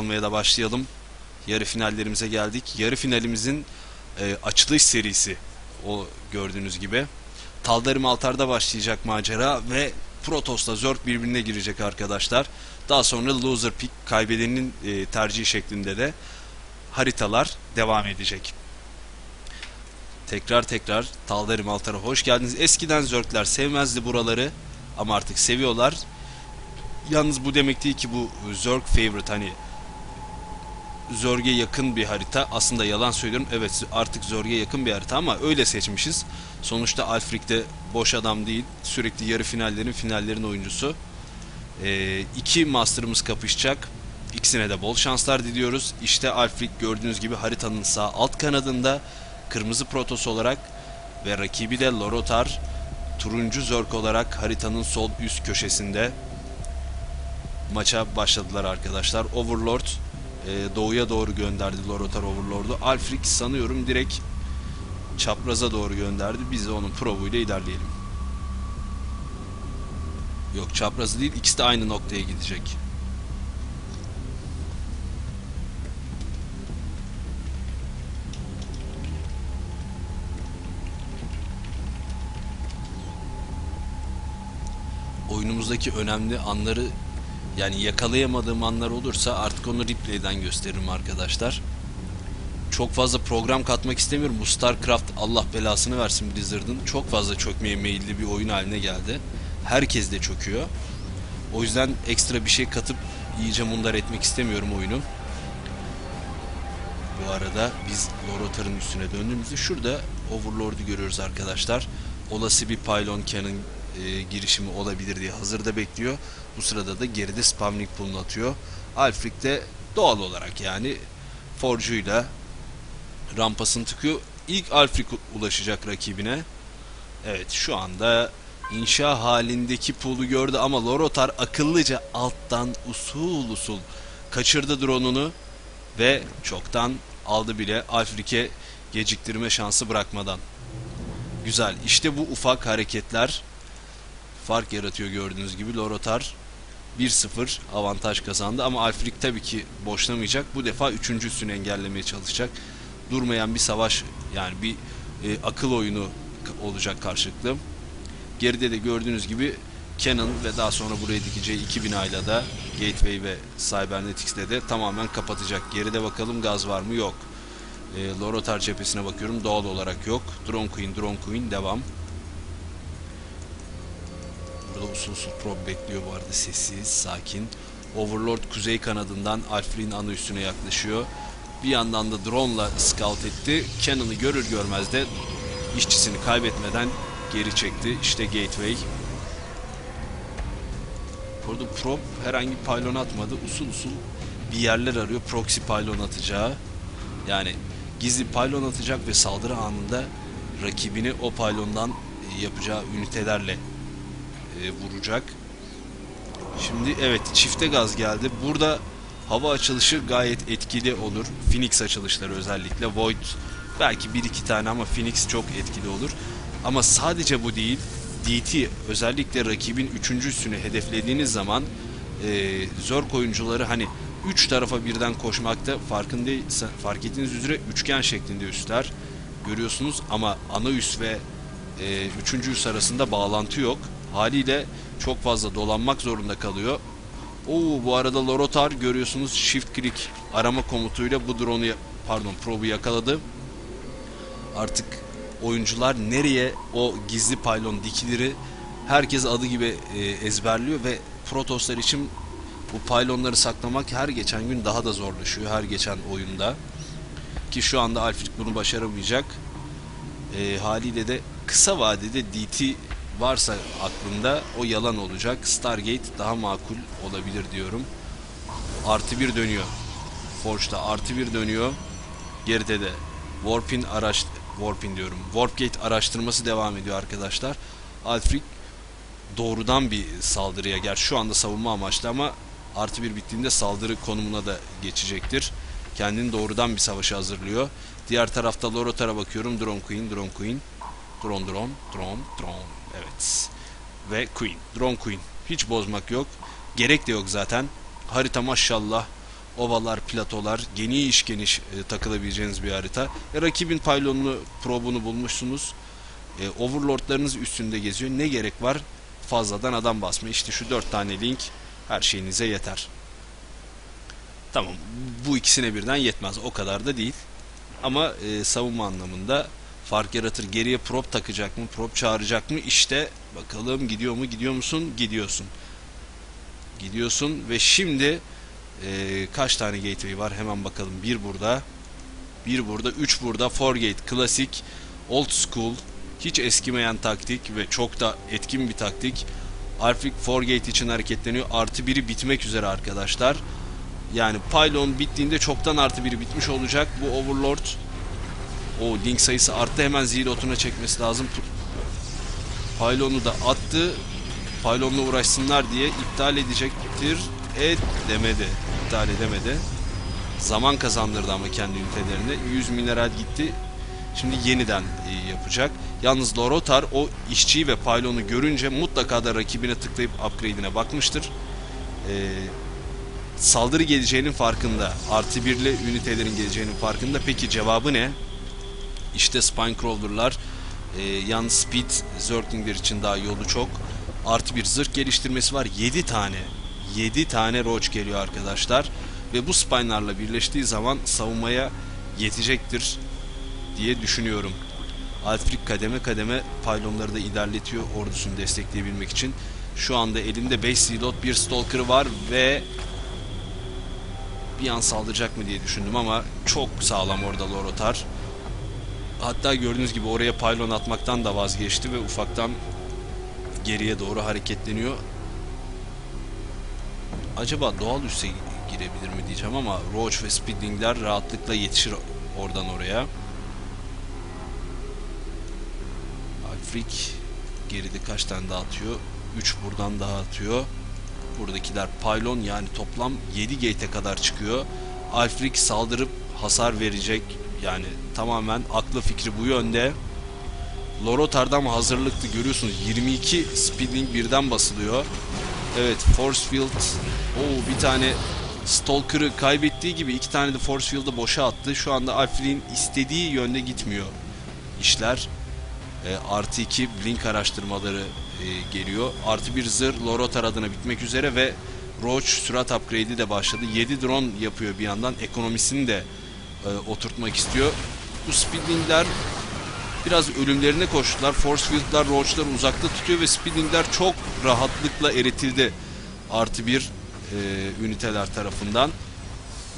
almaya da başlayalım. Yarı finallerimize geldik. Yarı finalimizin e, açılış serisi o gördüğünüz gibi. Taldarim Altar'da başlayacak macera ve Protos'la Zerg birbirine girecek arkadaşlar. Daha sonra loser pick kaybedenin e, tercihi şeklinde de haritalar devam edecek. Tekrar tekrar Taldarim Altar'a hoş geldiniz. Eskiden Zerg'ler sevmezdi buraları ama artık seviyorlar. Yalnız bu demek değil ki bu Zerg favorite hani Zerg'e yakın bir harita. Aslında yalan söylüyorum. Evet artık Zerg'e yakın bir harita ama öyle seçmişiz. Sonuçta Alfrik de boş adam değil. Sürekli yarı finallerin finallerin oyuncusu. Ee, iki Master'ımız kapışacak. İkisine de bol şanslar diliyoruz. İşte Alfrik gördüğünüz gibi haritanın sağ alt kanadında kırmızı Protoss olarak ve rakibi de Lorotar turuncu Zerg olarak haritanın sol üst köşesinde maça başladılar arkadaşlar. Overlord e, doğuya doğru gönderdi Lorotar Overlord'u. Alfrik sanıyorum direkt çapraza doğru gönderdi. Biz de onun provuyla ilerleyelim. Yok çaprazı değil ikisi de aynı noktaya gidecek. Oyunumuzdaki önemli anları yani yakalayamadığım anlar olursa artık onu replay'den gösteririm arkadaşlar. Çok fazla program katmak istemiyorum. Bu StarCraft Allah belasını versin Blizzard'ın. Çok fazla çökmeye meyilli bir oyun haline geldi. Herkes de çöküyor. O yüzden ekstra bir şey katıp iyice mundar etmek istemiyorum oyunu. Bu arada biz Lorotar'ın üstüne döndüğümüzde şurada Overlord'u görüyoruz arkadaşlar. Olası bir pylon cannon e, girişimi olabilir diye hazırda bekliyor. Bu sırada da geride spawning pool'unu atıyor. Alfrik de doğal olarak yani Forju'yla rampasını tıkıyor. İlk Alfrik ulaşacak rakibine. Evet şu anda inşa halindeki pool'u gördü ama Lorotar akıllıca alttan usul usul kaçırdı drone'unu ve çoktan aldı bile Alfrik'e geciktirme şansı bırakmadan. Güzel. İşte bu ufak hareketler fark yaratıyor gördüğünüz gibi. Lorotar 1-0 avantaj kazandı ama Alfrik tabii ki boşlamayacak. Bu defa üçüncüsünü engellemeye çalışacak. Durmayan bir savaş yani bir e, akıl oyunu olacak karşılıklı. Geride de gördüğünüz gibi Canon ve daha sonra buraya dikeceği iki binayla da Gateway ve Cybernetics'te de tamamen kapatacak. Geride bakalım gaz var mı? Yok. E, Lorotar cephesine bakıyorum. Doğal olarak yok. Drone Queen, Drone Queen devam. Burada usul usul probe bekliyor bu arada sessiz, sakin. Overlord kuzey kanadından Alfred'in ana üstüne yaklaşıyor. Bir yandan da drone'la scout etti. Cannon'ı görür görmez de işçisini kaybetmeden geri çekti. İşte Gateway. Burada probe herhangi bir pylon atmadı. Usul usul bir yerler arıyor. Proxy pylon atacağı. Yani gizli pylon atacak ve saldırı anında rakibini o pylondan yapacağı ünitelerle e, vuracak. Şimdi evet çifte gaz geldi. Burada hava açılışı gayet etkili olur. Phoenix açılışları özellikle. Void belki bir iki tane ama Phoenix çok etkili olur. Ama sadece bu değil. DT özellikle rakibin üçüncü üstünü hedeflediğiniz zaman e, Zerg oyuncuları hani üç tarafa birden koşmakta farkındaysa fark ettiğiniz üzere üçgen şeklinde üstler görüyorsunuz ama ana üs ve e, üçüncü üs arasında bağlantı yok. Haliyle çok fazla dolanmak zorunda kalıyor. Oo bu arada Lorotar görüyorsunuz shift click arama komutuyla bu drone'u pardon probu yakaladı. Artık oyuncular nereye o gizli pylon dikilir herkes adı gibi e, ezberliyor ve Protoslar için bu pylonları saklamak her geçen gün daha da zorlaşıyor her geçen oyunda. Ki şu anda Alfred bunu başaramayacak. E, haliyle de kısa vadede DT varsa aklında o yalan olacak. Stargate daha makul olabilir diyorum. Artı bir dönüyor. Forge'da artı bir dönüyor. Geride de Warp'in araç Warp'in diyorum. Warpgate araştırması devam ediyor arkadaşlar. Alfred doğrudan bir saldırıya gel. Şu anda savunma amaçlı ama artı bir bittiğinde saldırı konumuna da geçecektir. Kendini doğrudan bir savaşa hazırlıyor. Diğer tarafta Lorotar'a bakıyorum. Drone Queen, Drone Queen. Drone, drone, drone, drone. Evet. Ve Queen. Drone Queen. Hiç bozmak yok. Gerek de yok zaten. Harita maşallah Ovalar, platolar, geniş geniş e, takılabileceğiniz bir harita. E, rakibin paylonunu, probunu bulmuşsunuz. E, overlordlarınız üstünde geziyor. Ne gerek var fazladan adam basma. İşte şu dört tane link her şeyinize yeter. Tamam bu ikisine birden yetmez. O kadar da değil. Ama e, savunma anlamında fark yaratır. Geriye prop takacak mı? Prop çağıracak mı? İşte bakalım gidiyor mu? Gidiyor musun? Gidiyorsun. Gidiyorsun ve şimdi e, kaç tane gateway var? Hemen bakalım. Bir burada. Bir burada. Üç burada. Four gate. Klasik. Old school. Hiç eskimeyen taktik ve çok da etkin bir taktik. Alfred Four gate için hareketleniyor. Artı biri bitmek üzere arkadaşlar. Yani pylon bittiğinde çoktan artı biri bitmiş olacak. Bu overlord o link sayısı arttı hemen zilotuna çekmesi lazım. Pylon'u da attı. Pylon'la uğraşsınlar diye iptal edecektir. Et demedi. İptal edemedi. Zaman kazandırdı ama kendi ünitelerine. 100 mineral gitti. Şimdi yeniden e, yapacak. Yalnız Lorotar o işçiyi ve Pylon'u görünce mutlaka da rakibine tıklayıp upgrade'ine bakmıştır. Eee saldırı geleceğinin farkında. Artı birli ünitelerin geleceğinin farkında. Peki cevabı ne? İşte Spinecrawler'lar e, yalnız Speed Zerglingler için daha yolu çok. Artı bir zırh geliştirmesi var. 7 tane. 7 tane Roach geliyor arkadaşlar. Ve bu Spine'larla birleştiği zaman savunmaya yetecektir diye düşünüyorum. Alfred kademe kademe pylonları da ilerletiyor ordusunu destekleyebilmek için. Şu anda elinde 5 Zilot, bir Stalker var ve bir an saldıracak mı diye düşündüm ama çok sağlam orada Lorotar. Hatta gördüğünüz gibi oraya pylon atmaktan da vazgeçti ve ufaktan geriye doğru hareketleniyor. Acaba doğal üsse girebilir mi diyeceğim ama Roach ve Speedling'ler rahatlıkla yetişir oradan oraya. Alfrik geride kaç tane daha atıyor? 3 buradan daha atıyor. Buradakiler pylon yani toplam 7 gate'e kadar çıkıyor. Alfrik saldırıp hasar verecek. Yani tamamen aklı fikri bu yönde. Lorotar'dan hazırlıklı görüyorsunuz. 22 speeding birden basılıyor. Evet Force Field Oo, bir tane Stalker'ı kaybettiği gibi iki tane de Force Field'ı boşa attı. Şu anda Alfred'in istediği yönde gitmiyor işler. E, artı 2 Blink araştırmaları e, geliyor. Artı bir zırh Lorotar adına bitmek üzere ve Roach sürat upgrade'i de başladı. 7 drone yapıyor bir yandan. Ekonomisini de e, oturtmak istiyor. Bu speedlingler biraz ölümlerine koştular. Force field'lar Roach'ları uzakta tutuyor ve speedlingler çok rahatlıkla eritildi. Artı bir e, üniteler tarafından.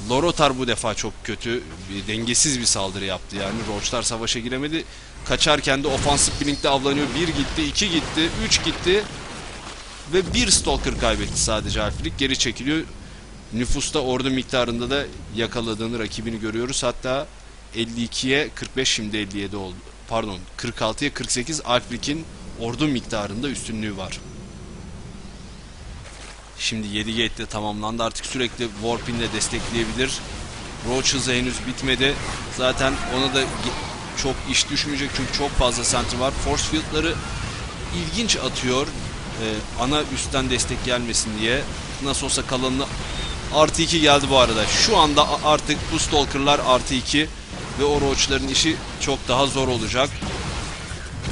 Lorotar bu defa çok kötü, bir, dengesiz bir saldırı yaptı yani. Roach'lar savaşa giremedi. Kaçarken de ofansif blinkte avlanıyor. Bir gitti, iki gitti, üç gitti. Ve bir Stalker kaybetti sadece Alfred. Geri çekiliyor. Nüfusta ordu miktarında da yakaladığını rakibini görüyoruz. Hatta 52'ye 45 şimdi 57 oldu. Pardon 46'ya 48 Alfred'in ordu miktarında üstünlüğü var. Şimdi 7 gate de tamamlandı. Artık sürekli Warp'in de destekleyebilir. Roach hızı henüz bitmedi. Zaten ona da çok iş düşmeyecek çünkü çok fazla center var. Force field'ları ilginç atıyor. Ee, ana üstten destek gelmesin diye. Nasıl olsa kalanını artı 2 geldi bu arada. Şu anda artık bu stalker'lar artı 2 ve o roach'ların işi çok daha zor olacak.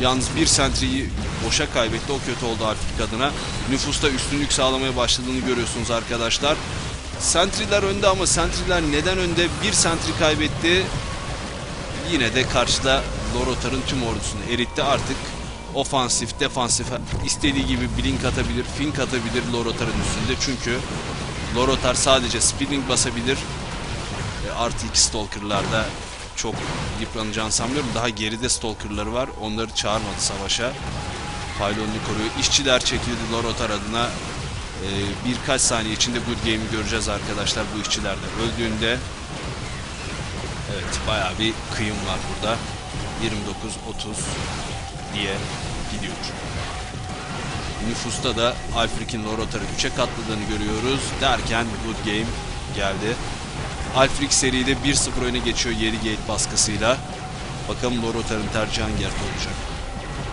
Yalnız bir sentry'yi boşa kaybetti. O kötü oldu Alfred adına. Nüfusta üstünlük sağlamaya başladığını görüyorsunuz arkadaşlar. Sentry'ler önde ama sentry'ler neden önde? Bir sentry kaybetti. Yine de karşıda Lorotar'ın tüm ordusunu eritti. Artık ofansif, defansif istediği gibi blink atabilir, fink atabilir Lorotar'ın üstünde. Çünkü Lorotar sadece speeding basabilir. E, artı iki stalker'larda çok yıpranacağını sanmıyorum. Daha geride stalker'ları var. Onları çağırmadı savaşa. Pylon'u koruyor. İşçiler çekildi Lorotar adına. Ee, birkaç saniye içinde Good Game'i göreceğiz arkadaşlar bu işçiler de öldüğünde. Evet bayağı bir kıyım var burada. 29-30 diye gidiyor. Nüfusta da Alfrik'in Lorotar'ı 3'e katladığını görüyoruz. Derken Good Game geldi. Alfrik seride 1-0 öne geçiyor 7 gate baskısıyla. Bakalım Lorotar'ın tercihi hangi yerde olacak.